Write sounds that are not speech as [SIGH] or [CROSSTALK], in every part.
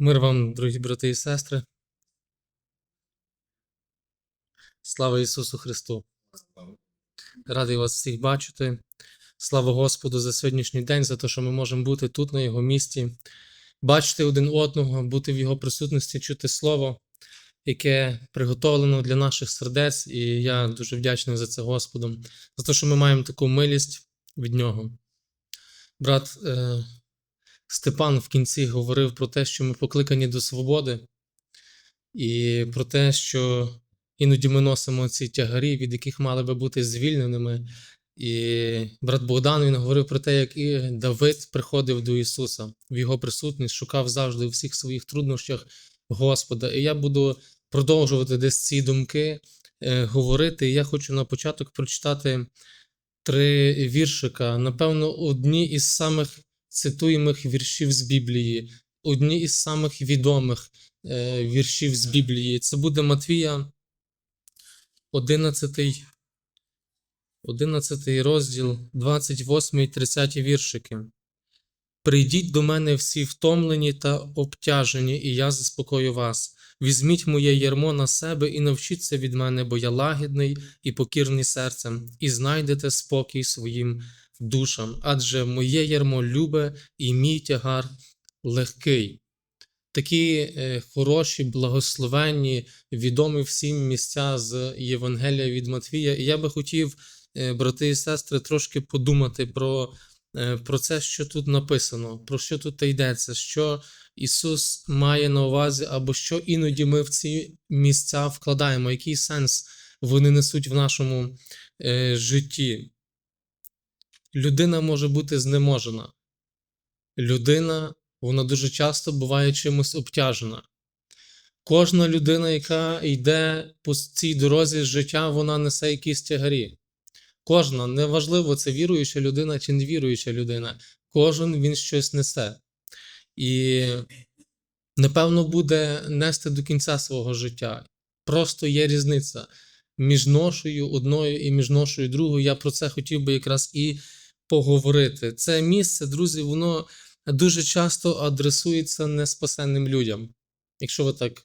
Мир вам, дорогі брати і сестри. Слава Ісусу Христу! Радий вас всіх бачити. Слава Господу за сьогоднішній день, за те, що ми можемо бути тут, на Його місці, бачити один одного, бути в Його присутності, чути Слово, яке приготовлено для наших сердець. І я дуже вдячний за це Господу, за те, що ми маємо таку милість від Нього. Брат е, Степан в кінці говорив про те, що ми покликані до свободи, і про те, що іноді ми носимо ці тягарі, від яких мали би бути звільненими. І брат Богдан він говорив про те, як і Давид приходив до Ісуса в Його присутність, шукав завжди у всіх своїх труднощах Господа. І я буду продовжувати десь ці думки е, говорити. І я хочу на початок прочитати три віршика. Напевно, одні із самих цитуємих віршів з Біблії, одні із самих відомих е, віршів з Біблії. Це буде Матвія, 11, 11 розділ, 28 і 30 віршики. Прийдіть до мене всі втомлені та обтяжені, і я заспокою вас. Візьміть моє ярмо на себе і навчіться від мене, бо я лагідний і покірний серцем, і знайдете спокій своїм душам, адже моє ярмо любе і мій тягар легкий. Такі е, хороші, благословенні, відомі всім місця з Євангелія від Матвія. І я би хотів, е, брати і сестри, трошки подумати про, е, про це, що тут написано, про що тут йдеться, що Ісус має на увазі, або що іноді ми в ці місця вкладаємо, який сенс вони несуть в нашому житті. Людина може бути знеможена. Людина, вона дуже часто буває чимось обтяжена. Кожна людина, яка йде по цій дорозі життя, вона несе якісь тягарі. Кожна, неважливо, це віруюча людина чи невіруюча людина, кожен він щось несе. І, напевно, буде нести до кінця свого життя. Просто є різниця між ношою одною і між ношою другою. Я про це хотів би якраз і поговорити. Це місце, друзі, воно дуже часто адресується неспасенним людям. Якщо ви так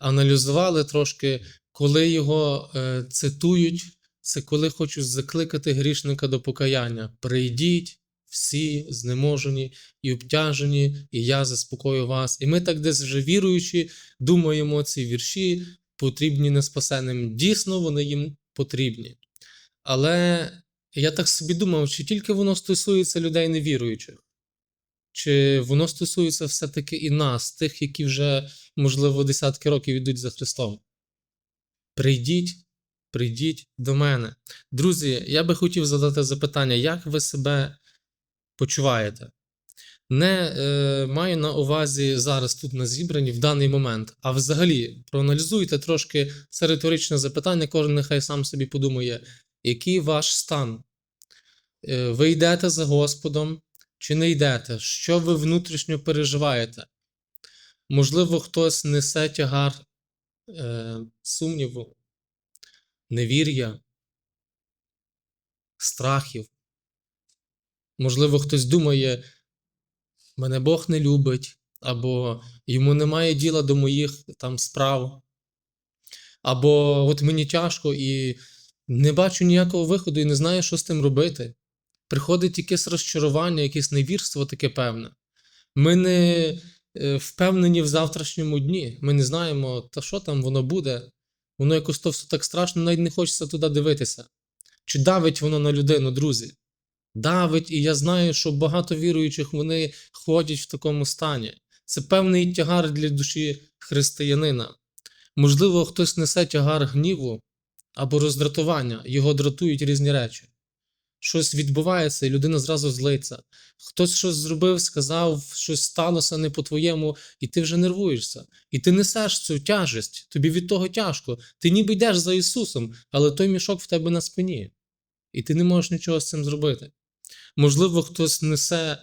аналізували трошки, коли його е, цитують, це коли хочуть закликати грішника до покаяння. Прийдіть всі знеможені і обтяжені, і я заспокою вас. І ми так десь вже віруючи, думаємо, ці вірші потрібні неспасенним. Дійсно, вони їм потрібні. Але я так собі думав, чи тільки воно стосується людей невіруючих, чи воно стосується все-таки і нас, тих, які вже, можливо, десятки років йдуть за Христом. Прийдіть, прийдіть до мене. Друзі, я би хотів задати запитання, як ви себе почуваєте? Не е, маю на увазі зараз тут на зібранні в даний момент, а взагалі проаналізуйте трошки це риторичне запитання, кожен нехай сам собі подумає, який ваш стан? Е, ви йдете за Господом чи не йдете? Що ви внутрішньо переживаєте? Можливо, хтось несе тягар е, сумніву, невір'я, страхів. Можливо, хтось думає, мене Бог не любить, або йому немає діла до моїх там справ, або от мені тяжко і не бачу ніякого виходу і не знаю, що з тим робити. Приходить якесь розчарування, якесь невірство таке певне. Ми не е, впевнені в завтрашньому дні. Ми не знаємо, та що там воно буде. Воно якось то все так страшно, навіть не хочеться туди дивитися. Чи давить воно на людину, друзі? Давить, і я знаю, що багато віруючих вони ходять в такому стані. Це певний тягар для душі християнина. Можливо, хтось несе тягар гніву або роздратування, його дратують різні речі. Щось відбувається, і людина зразу злиться. Хтось щось зробив, сказав, щось сталося не по-твоєму, і ти вже нервуєшся. І ти несеш цю тяжесть, тобі від того тяжко. Ти ніби йдеш за Ісусом, але той мішок в тебе на спині, і ти не можеш нічого з цим зробити. Можливо, хтось несе,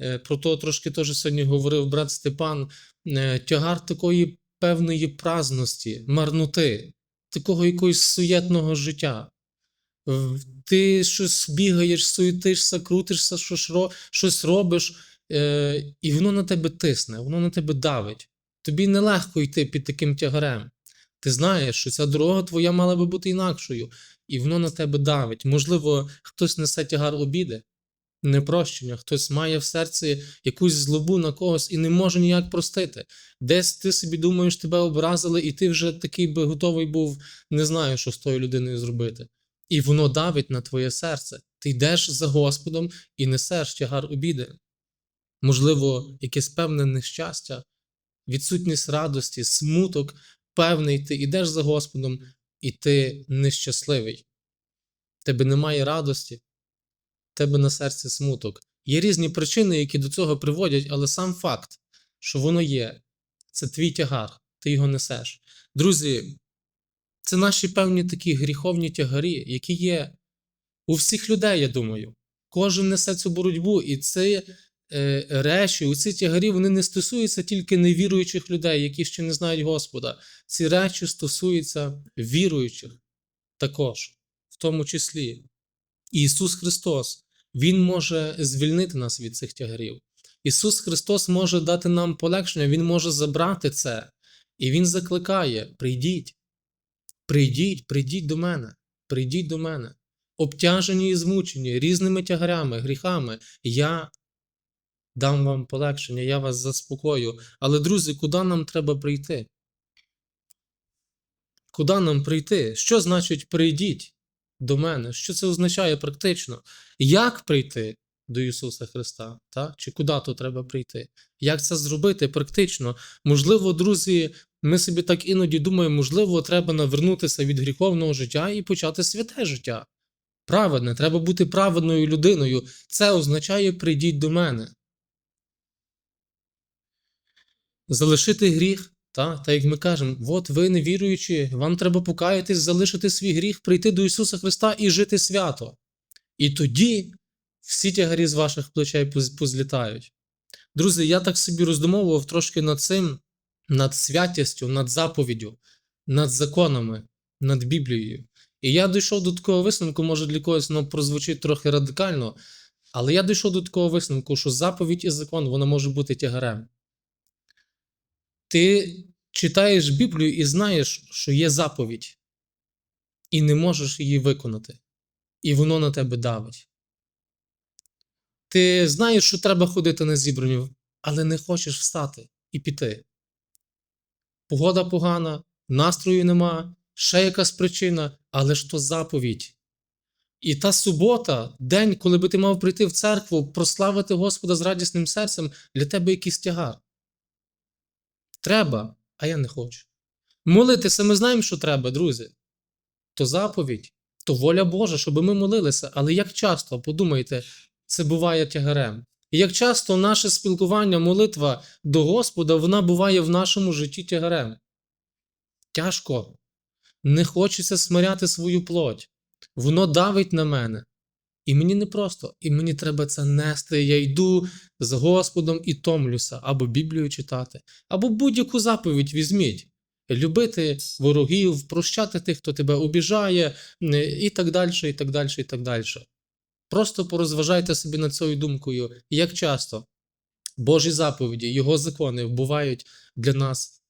е, про то трошки теж сьогодні говорив брат Степан, е, тягар такої певної праздності, марноти, такого якогось суєтного життя. Ти щось бігаєш, суєтишся, крутишся, щось робиш, е, і воно на тебе тисне, воно на тебе давить. Тобі нелегко йти під таким тягарем. Ти знаєш, що ця дорога твоя мала би бути інакшою, і воно на тебе давить. Можливо, хтось несе тягар обіди, непрощення, хтось має в серці якусь злобу на когось і не може ніяк простити. Десь ти собі думаєш, тебе образили, і ти вже такий би готовий був, не знаю, що з тою людиною зробити. І воно давить на твоє серце. Ти йдеш за Господом і несеш тягар обіди. Можливо, якесь певне нещастя, відсутність радості, смуток, певний, ти йдеш за Господом, і ти нещасливий. Тебе немає радості, тебе на серці смуток. Є різні причини, які до цього приводять, але сам факт, що воно є, це твій тягар, ти його несеш. Друзі, це наші певні такі гріховні тягарі, які є у всіх людей, я думаю. Кожен несе цю боротьбу, і ці е, речі, ці тягарі вони не стосуються тільки невіруючих людей, які ще не знають Господа. Ці речі стосуються віруючих також, в тому числі. Ісус Христос, Він може звільнити нас від цих тягарів. Ісус Христос може дати нам полегшення, Він може забрати це. І Він закликає: прийдіть, прийдіть, прийдіть до мене, прийдіть до мене. Обтяжені і змучені різними тягарями, гріхами. Я дам вам полегшення, я вас заспокою. Але, друзі, куди нам треба прийти? Куди нам прийти? Що значить прийдіть до мене? Що це означає практично? Як прийти до Ісуса Христа? Так? Чи куди то треба прийти? Як це зробити практично? Можливо, друзі, ми собі так іноді думаємо, можливо, треба навернутися від гріховного життя і почати святе життя. Праведне, треба бути праведною людиною. Це означає прийдіть до мене. Залишити гріх, та, та як ми кажемо, от ви не віруючі, вам треба покаятись, залишити свій гріх, прийти до Ісуса Христа і жити свято. І тоді всі тягарі з ваших плечей позлітають. Друзі, я так собі роздумовував трошки над цим, над святістю, над заповіддю, над законами, над Біблією. І я дійшов до такого висновку, може для когось воно прозвучить трохи радикально, але я дійшов до такого висновку, що заповідь і закон вона може бути тягарем. Ти читаєш Біблію і знаєш, що є заповідь, і не можеш її виконати, і воно на тебе давить. Ти знаєш, що треба ходити на зібрання, але не хочеш встати і піти. Погода погана, настрою нема, ще якась причина, але ж то заповідь. І та субота, день, коли би ти мав прийти в церкву, прославити Господа з радісним серцем, для тебе якийсь тягар. Треба, а я не хочу. Молитися ми знаємо, що треба, друзі. То заповідь, то воля Божа, щоб ми молилися. Але як часто, подумайте, це буває тягарем. І як часто наше спілкування, молитва до Господа, вона буває в нашому житті тягарем. Тяжко. Не хочеться смиряти свою плоть. Воно давить на мене. І мені не просто, і мені треба це нести. Я йду з Господом і томлюся, або Біблію читати, або будь-яку заповідь візьміть. Любити ворогів, прощати тих, хто тебе обіжає, і так далі, і так далі, і так далі. Просто порозважайте собі над цією думкою, як часто Божі заповіді, Його закони бувають для нас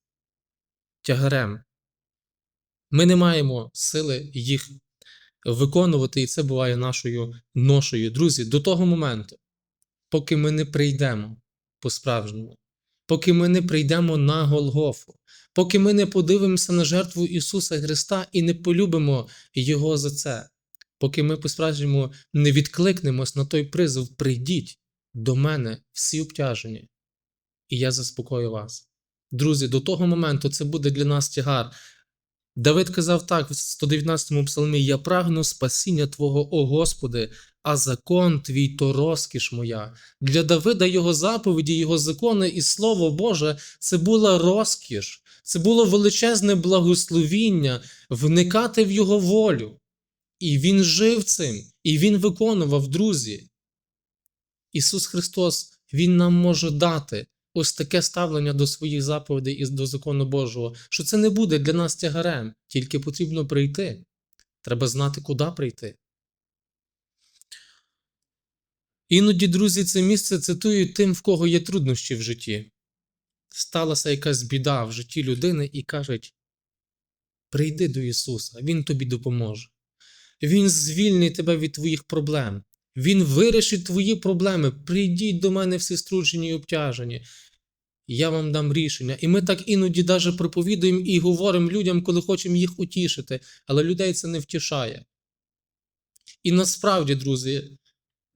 тягарем. Ми не маємо сили їх виконувати, і це буває нашою ношою. Друзі, до того моменту, поки ми не прийдемо по-справжньому, поки ми не прийдемо на Голгофу, поки ми не подивимося на жертву Ісуса Христа і не полюбимо Його за це, поки ми по-справжньому не відкликнемось на той призов, прийдіть до мене всі обтяжені, і я заспокою вас. Друзі, до того моменту це буде для нас тягар. Давид казав так в 119-му псалмі: Я прагну спасіння Твого, о Господи, а закон Твій то розкіш моя. Для Давида його заповіді, його закони і Слово Боже це була розкіш, це було величезне благословіння вникати в його волю. І він жив цим, і він виконував, друзі. Ісус Христос, Він нам може дати ось таке ставлення до своїх заповідей і до закону Божого, що це не буде для нас тягарем, тільки потрібно прийти. Треба знати, куди прийти. Іноді, друзі, це місце цитують тим, в кого є труднощі в житті. Сталася якась біда в житті людини і кажуть: прийди до Ісуса, Він тобі допоможе. Він звільнить тебе від твоїх проблем. Він вирішить твої проблеми. Прийдіть до мене всі струджені і обтяжені. Я вам дам рішення. І ми так іноді даже проповідуємо і говоримо людям, коли хочемо їх утішити, але людей це не втішає. І насправді, друзі,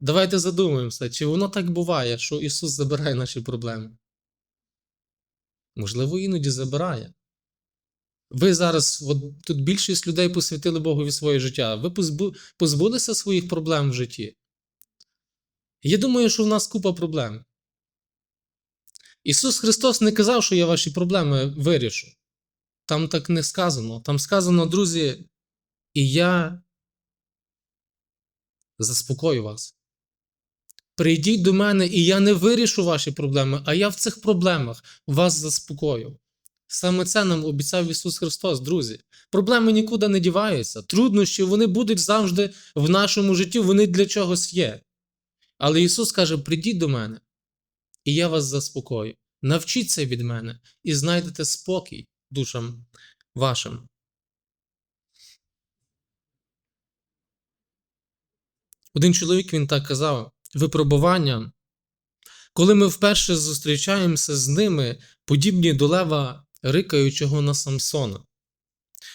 давайте задумаємося, чи воно так буває, що Ісус забирає наші проблеми? Можливо, іноді забирає. Ви зараз, от тут більшість людей посвятили Богові своє життя. Ви позбу, позбулися своїх проблем в житті. Я думаю, що в нас купа проблем. Ісус Христос не казав, що я ваші проблеми вирішу. Там так не сказано. Там сказано, друзі, і я заспокою вас. Прийдіть до мене, і я не вирішу ваші проблеми, а я в цих проблемах вас заспокою. Саме це нам обіцяв Ісус Христос, друзі. Проблеми нікуди не діваються. Труднощі вони будуть завжди в нашому житті, вони для чогось є. Але Ісус каже: прийдіть до мене, і я вас заспокою. Навчіться від мене і знайдете спокій душам вашим. Один чоловік він так казав: випробування, коли ми вперше зустрічаємося з ними, подібні до лева рикаючого на Самсона.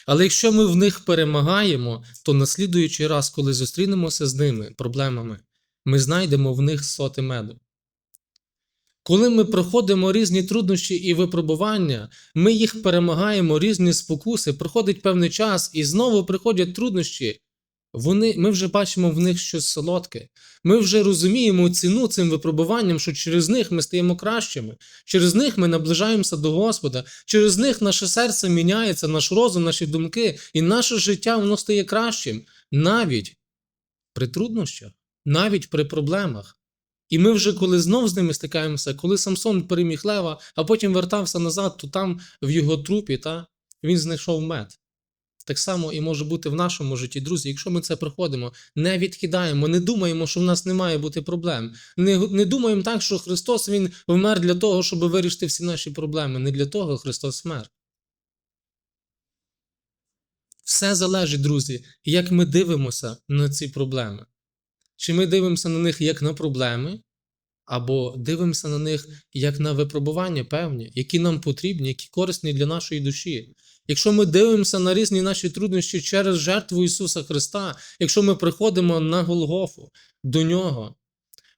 Але якщо ми в них перемагаємо, то на слідуючий раз, коли зустрінемося з ними, проблемами, ми знайдемо в них соти меду. Коли ми проходимо різні труднощі і випробування, ми їх перемагаємо, різні спокуси, проходить певний час, і знову приходять труднощі. Вони, Ми вже бачимо в них щось солодке. Ми вже розуміємо ціну цим випробуванням, що через них ми стаємо кращими, через них ми наближаємося до Господа, через них наше серце міняється, наш розум, наші думки, і наше життя воно стає кращим навіть при труднощах, навіть при проблемах. І ми вже коли знов з ними стикаємося, коли Самсон переміг лева, а потім вертався назад, то там в його трупі та, він знайшов мед. Так само і може бути в нашому житті, друзі, якщо ми це проходимо, не відкидаємо, не думаємо, що в нас не має бути проблем. Не не думаємо так, що Христос Він вмер для того, щоб вирішити всі наші проблеми. Не для того Христос вмер. Все залежить, друзі, як ми дивимося на ці проблеми. Чи ми дивимося на них як на проблеми, або дивимося на них як на випробування певні, які нам потрібні, які корисні для нашої душі. Якщо ми дивимося на різні наші труднощі через жертву Ісуса Христа, якщо ми приходимо на Голгофу до Нього,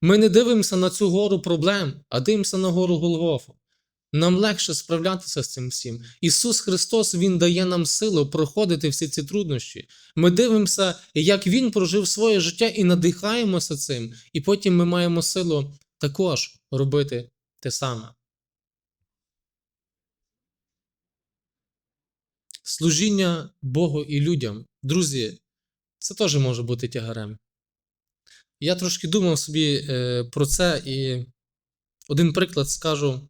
ми не дивимося на цю гору проблем, а дивимося на гору Голгофу. Нам легше справлятися з цим всім. Ісус Христос Він дає нам силу проходити всі ці труднощі. Ми дивимося, як Він прожив своє життя і надихаємося цим, і потім ми маємо силу також робити те саме. Служіння Богу і людям. Друзі, це теж може бути тягарем. Я трошки думав собі е, про це і один приклад скажу,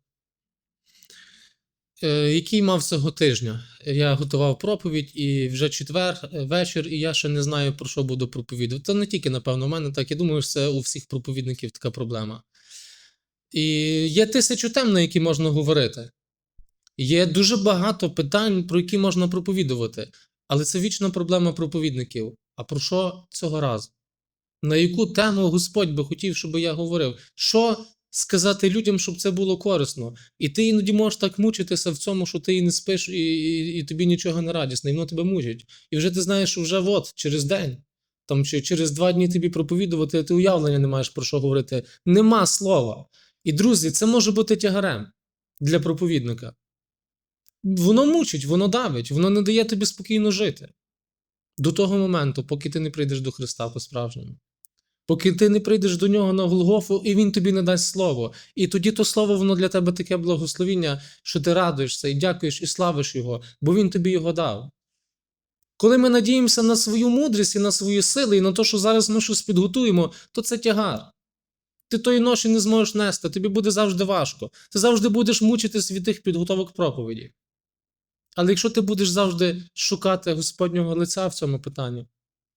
е, який мав цього тижня. Я готував проповідь і вже четвер е, вечір, і я ще не знаю, про що буду проповідувати. Це не тільки, напевно, у мене так. Я думаю, що це у всіх проповідників така проблема. І є тисячу тем, на які можна говорити. Є дуже багато питань, про які можна проповідувати, але це вічна проблема проповідників. А про що цього разу? На яку тему Господь би хотів, щоб я говорив? Що сказати людям, щоб це було корисно? І ти іноді можеш так мучитися в цьому, що ти і не спиш, і, і, і тобі нічого не радісно, і воно тебе мучить. І вже ти знаєш, що вже от, через день, там чи через два дні тобі проповідувати, ти уявлення не маєш про що говорити. Нема слова. І, друзі, це може бути тягарем для проповідника. Воно мучить, воно давить, воно не дає тобі спокійно жити. До того моменту, поки ти не прийдеш до Христа по-справжньому. Поки ти не прийдеш до нього на Голгофу, і Він тобі не дасть слово. І тоді то слово, воно для тебе таке благословіння, що ти радуєшся і дякуєш і славиш Його, бо Він тобі його дав. Коли ми надіємося на свою мудрість і на свої сили, і на те, що зараз ми щось підготуємо, то це тягар. Ти тої ноші не зможеш нести, тобі буде завжди важко. Ти завжди будеш мучитись від тих підготовок проповіді. Але якщо ти будеш завжди шукати Господнього лиця в цьому питанні,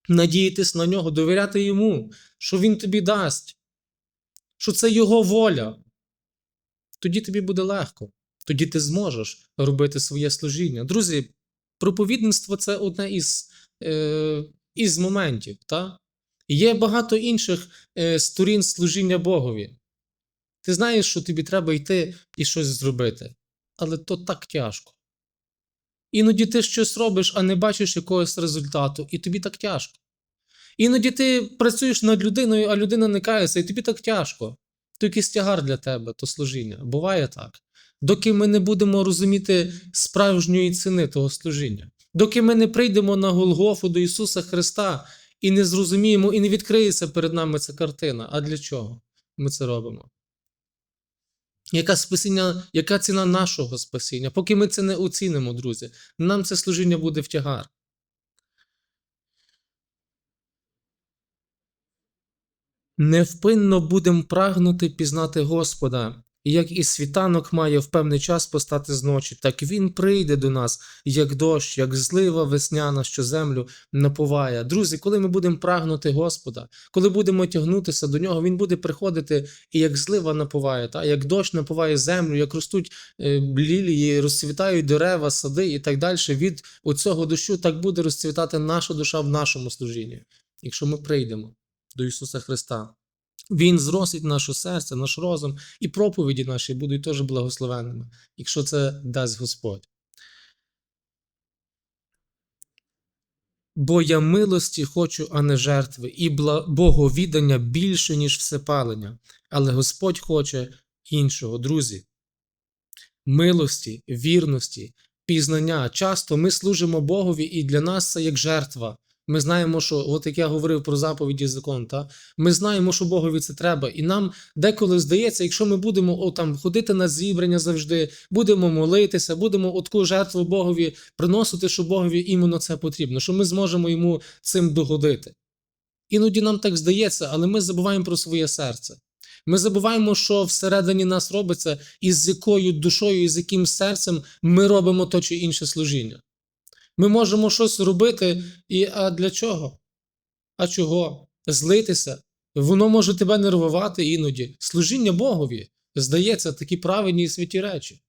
надіятись на нього, довіряти йому, що він тобі дасть, що це Його воля, тоді тобі буде легко. Тоді ти зможеш робити своє служіння. Друзі, проповідництво це одне із, е, із моментів. Та? Є багато інших е, сторін служіння Богові. Ти знаєш, що тобі треба йти і щось зробити, але то так тяжко. Іноді ти щось робиш, а не бачиш якогось результату, і тобі так тяжко. Іноді ти працюєш над людиною, а людина не кається, і тобі так тяжко. То якийсь тягар для тебе, то служіння. Буває так. Доки ми не будемо розуміти справжньої ціни того служіння, доки ми не прийдемо на Голгофу до Ісуса Христа і не зрозуміємо, і не відкриється перед нами ця картина. А для чого ми це робимо? Яка спасіння, яка ціна нашого спасіння? Поки ми це не оцінимо, друзі, нам це служіння буде в тягар. Невпинно будемо прагнути пізнати Господа, і як і світанок має в певний час постати з ночі, так він прийде до нас, як дощ, як злива весняна, що землю напуває. Друзі, коли ми будемо прагнути Господа, коли будемо тягнутися до нього, він буде приходити і як злива напуває, та? як дощ напуває землю, як ростуть е, лілії, розцвітають дерева, сади і так далі. Від оцього дощу так буде розцвітати наша душа в нашому служінні, якщо ми прийдемо до Ісуса Христа. Він зростить наше серце, наш розум, і проповіді наші будуть теж благословенними, якщо це дасть Господь. Бо я милості хочу, а не жертви, і боговідання більше, ніж всепалення. Але Господь хоче іншого, друзі. Милості, вірності, пізнання. Часто ми служимо Богові, і для нас це як жертва. Ми знаємо, що, от як я говорив про заповіді закон, та? ми знаємо, що Богові це треба. І нам деколи здається, якщо ми будемо о, там, ходити на зібрання завжди, будемо молитися, будемо таку жертву Богові приносити, що Богові іменно це потрібно, що ми зможемо йому цим догодити. Іноді нам так здається, але ми забуваємо про своє серце. Ми забуваємо, що всередині нас робиться, і з якою душою, і з яким серцем ми робимо то чи інше служіння. Ми можемо щось робити, і а для чого? А чого? Злитися. Воно може тебе нервувати іноді. Служіння Богові, здається, такі правильні і святі речі.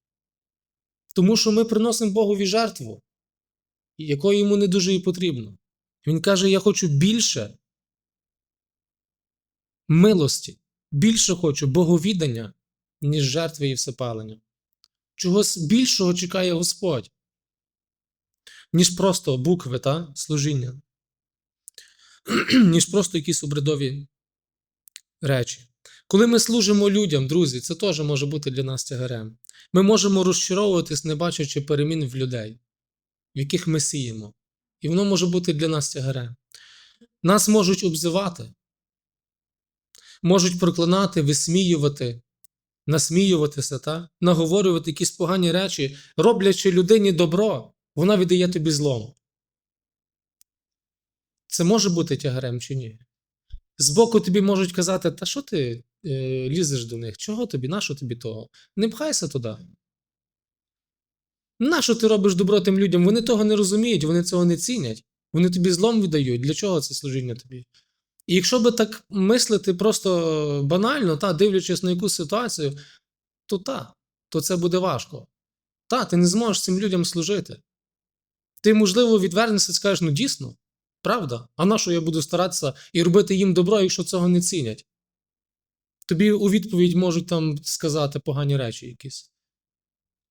Тому що ми приносимо Богові жертву, якої йому не дуже і потрібно. Він каже: Я хочу більше милості, більше хочу боговідання, ніж жертви і всепалення. Чогось більшого чекає Господь ніж просто букви та служіння, [CLEARS THROAT] ніж просто якісь обрядові речі. Коли ми служимо людям, друзі, це теж може бути для нас тягарем. Ми можемо розчаровуватись, не бачачи перемін в людей, в яких ми сіємо. І воно може бути для нас тягарем. Нас можуть обзивати, можуть проклинати, висміювати, насміюватися, та? наговорювати якісь погані речі, роблячи людині добро вона віддає тобі злом. Це може бути тягарем чи ні? Збоку тобі можуть казати, та що ти е, лізеш до них? Чого тобі? Нащо тобі того? Не пхайся туди. Нащо ти робиш добро тим людям? Вони того не розуміють, вони цього не цінять. Вони тобі злом віддають. Для чого це служіння тобі? І якщо би так мислити просто банально, та, дивлячись на якусь ситуацію, то та, то це буде важко. Та, ти не зможеш цим людям служити. Ти, можливо, відвернешся і скажеш, ну дійсно, правда, а на що я буду старатися і робити їм добро, якщо цього не цінять? Тобі у відповідь можуть там сказати погані речі якісь.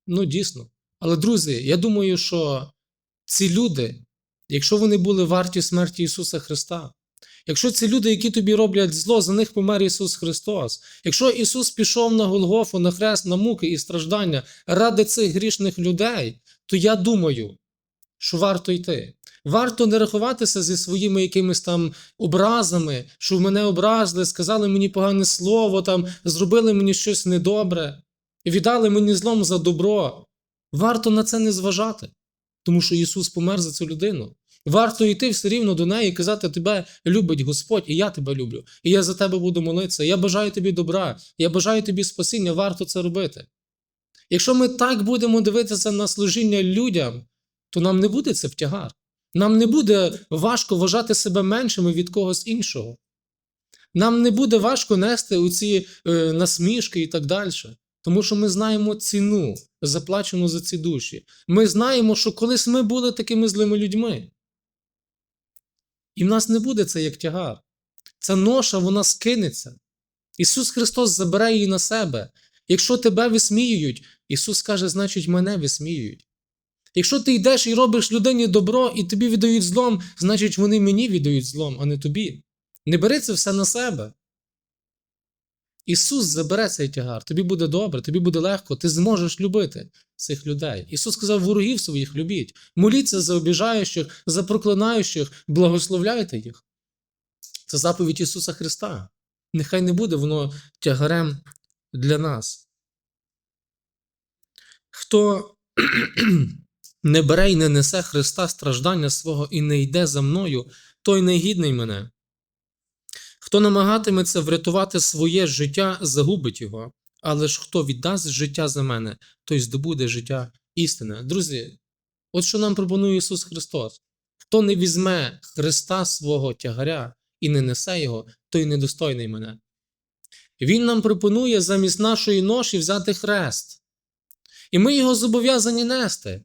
Ну, дійсно. Але, друзі, я думаю, що ці люди, якщо вони були варті смерті Ісуса Христа, якщо ці люди, які тобі роблять зло, за них помер Ісус Христос, якщо Ісус пішов на Голгофу, на хрест, на муки і страждання ради цих грішних людей, то я думаю, що варто йти. Варто не рахуватися зі своїми якимись там образами, що в мене образили, сказали мені погане слово, там, зробили мені щось недобре, віддали мені злом за добро. Варто на це не зважати, тому що Ісус помер за цю людину. Варто йти все рівно до неї і казати, тебе любить Господь, і я тебе люблю, і я за тебе буду молитися. Я бажаю тобі добра, я бажаю тобі спасіння, варто це робити. Якщо ми так будемо дивитися на служіння людям, то нам не буде це втягар. Нам не буде важко вважати себе меншими від когось іншого. Нам не буде важко нести оці е, насмішки і так далі. Тому що ми знаємо ціну, заплачену за ці душі. Ми знаємо, що колись ми були такими злими людьми. І в нас не буде це як тягар. Ця ноша, вона скинеться. Ісус Христос забере її на себе. Якщо тебе висміюють, Ісус каже, значить, мене висміюють. Якщо ти йдеш і робиш людині добро, і тобі віддають злом, значить вони мені віддають злом, а не тобі. Не бери це все на себе. Ісус забере цей тягар, тобі буде добре, тобі буде легко, ти зможеш любити цих людей. Ісус сказав, ворогів своїх любіть, моліться за обіжаючих, за проклинаючих, благословляйте їх. Це заповідь Ісуса Христа. Нехай не буде воно тягарем для нас. Хто не бере і не несе Христа страждання свого і не йде за мною, той не гідний мене. Хто намагатиметься врятувати своє життя, загубить його, але ж хто віддасть життя за мене, той здобуде життя істине. Друзі, от що нам пропонує Ісус Христос. Хто не візьме Христа свого тягаря і не несе його, той недостойний мене. Він нам пропонує замість нашої ноші взяти хрест. І ми його зобов'язані нести.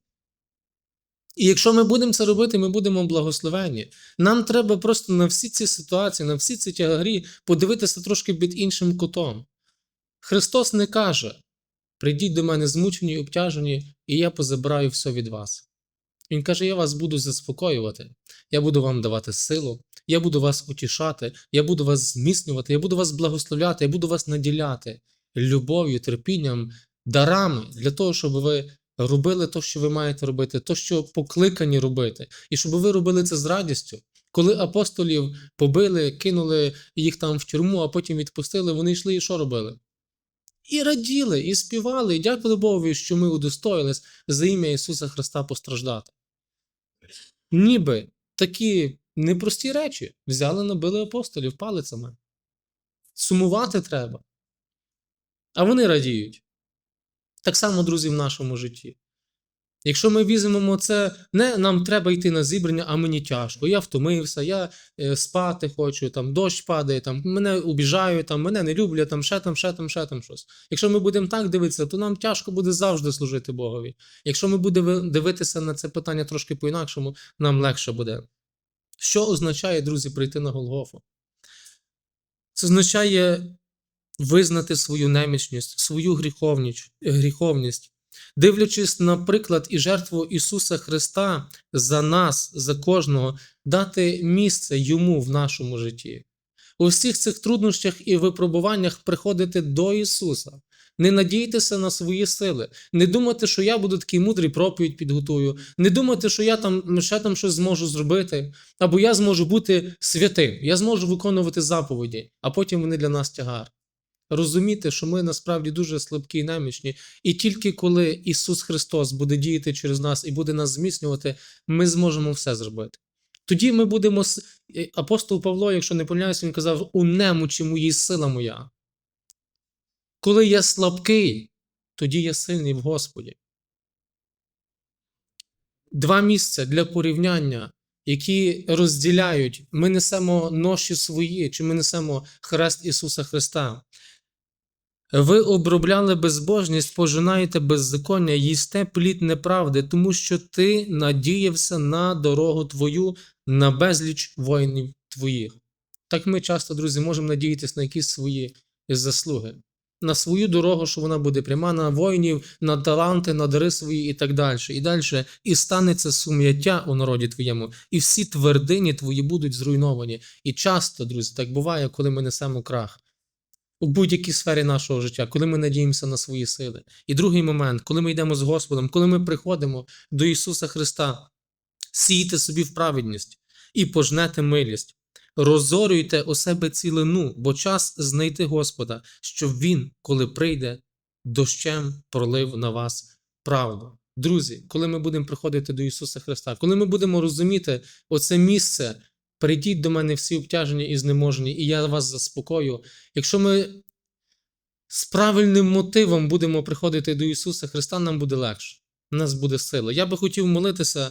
І якщо ми будемо це робити, ми будемо благословені. Нам треба просто на всі ці ситуації, на всі ці тягарі подивитися трошки під іншим кутом. Христос не каже: прийдіть до мене змучені і обтяжені, і я позабираю все від вас. Він каже: Я вас буду заспокоювати, я буду вам давати силу, я буду вас утішати, я буду вас зміцнювати, я буду вас благословляти, я буду вас наділяти любов'ю, терпінням, дарами для того, щоб ви робили те, що ви маєте робити, то, що покликані робити, і щоб ви робили це з радістю. Коли апостолів побили, кинули їх там в тюрму, а потім відпустили, вони йшли і що робили? І раділи, і співали, і дякували Богові, що ми удостоїлись за ім'я Ісуса Христа постраждати. Ніби такі непрості речі взяли, набили апостолів палицями. Сумувати треба. А вони радіють. Так само, друзі, в нашому житті. Якщо ми візьмемо це, не нам треба йти на зібрання, а мені тяжко. Я втомився, я е, спати хочу, там дощ падає, там мене обіжають, там мене не люблять, там ще там, ще там, ще там щось. Якщо ми будемо так дивитися, то нам тяжко буде завжди служити Богові. Якщо ми будемо дивитися на це питання трошки по-інакшому, нам легше буде. Що означає, друзі, прийти на Голгофу? Це означає визнати свою немічність, свою гріховність, гріховність, дивлячись на приклад і жертву Ісуса Христа за нас, за кожного, дати місце йому в нашому житті. У всіх цих труднощах і випробуваннях приходити до Ісуса. Не надійтеся на свої сили, не думати, що я буду такий мудрий проповідь підготую, не думати, що я там ще там щось зможу зробити, або я зможу бути святим, я зможу виконувати заповіді, а потім вони для нас тягар розуміти, що ми насправді дуже слабкі і немічні, і тільки коли Ісус Христос буде діяти через нас і буде нас зміцнювати, ми зможемо все зробити. Тоді ми будемо. Апостол Павло, якщо не помиляюся, він казав: у немочі моїй сила моя. Коли я слабкий, тоді я сильний в Господі. Два місця для порівняння, які розділяють, ми несемо ноші свої, чи ми несемо хрест Ісуса Христа. Ви обробляли безбожність, пожинаєте беззаконня, їсте плід неправди, тому що ти надіявся на дорогу твою, на безліч воїнів твоїх. Так ми часто, друзі, можемо надіятися на якісь свої заслуги, на свою дорогу, що вона буде пряма, на воїнів, на таланти, на дари свої і так далі. І далі. І станеться сум'яття у народі твоєму, і всі твердині твої будуть зруйновані. І часто, друзі, так буває, коли ми несемо крах у будь-якій сфері нашого життя, коли ми надіємося на свої сили. І другий момент, коли ми йдемо з Господом, коли ми приходимо до Ісуса Христа, сійте собі в праведність і пожнете милість. Розорюйте у себе цілину, бо час знайти Господа, щоб Він, коли прийде, дощем пролив на вас правду. Друзі, коли ми будемо приходити до Ісуса Христа, коли ми будемо розуміти оце місце Прийдіть до мене всі обтяжені і знеможені, і я вас заспокою. Якщо ми з правильним мотивом будемо приходити до Ісуса Христа, нам буде легше, у нас буде сила. Я би хотів молитися,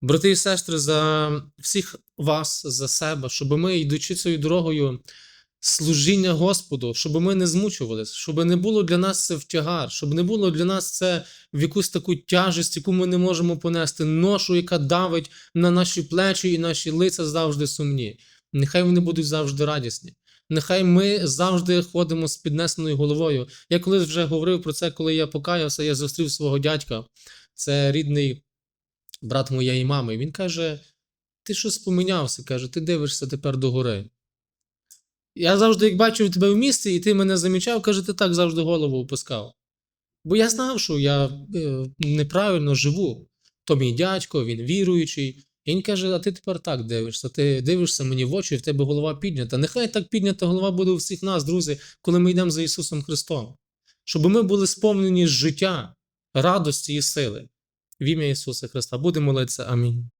брати і сестри, за всіх вас, за себе, щоб ми, йдучи цією дорогою, служіння Господу, щоб ми не змучувалися, щоб не було для нас це втягар, щоб не було для нас це в якусь таку тяжесть, яку ми не можемо понести, ношу, яка давить на наші плечі і наші лиця завжди сумні. Нехай вони будуть завжди радісні. Нехай ми завжди ходимо з піднесеною головою. Я колись вже говорив про це, коли я покаявся, я зустрів свого дядька. Це рідний брат моєї мами. Він каже: Ти щось помінявся? каже, ти дивишся тепер до гори. Я завжди, як бачив тебе в місті, і ти мене замічав, каже, ти так завжди голову опускав. Бо я знав, що я е, неправильно живу. То мій дядько, він віруючий. І він каже: а ти тепер так дивишся, ти дивишся мені в очі, і в тебе голова піднята. Нехай так піднята голова буде у всіх нас, друзі, коли ми йдемо за Ісусом Христом. Щоб ми були сповнені життя, радості і сили. В ім'я Ісуса Христа. Будемо молитися. Амінь.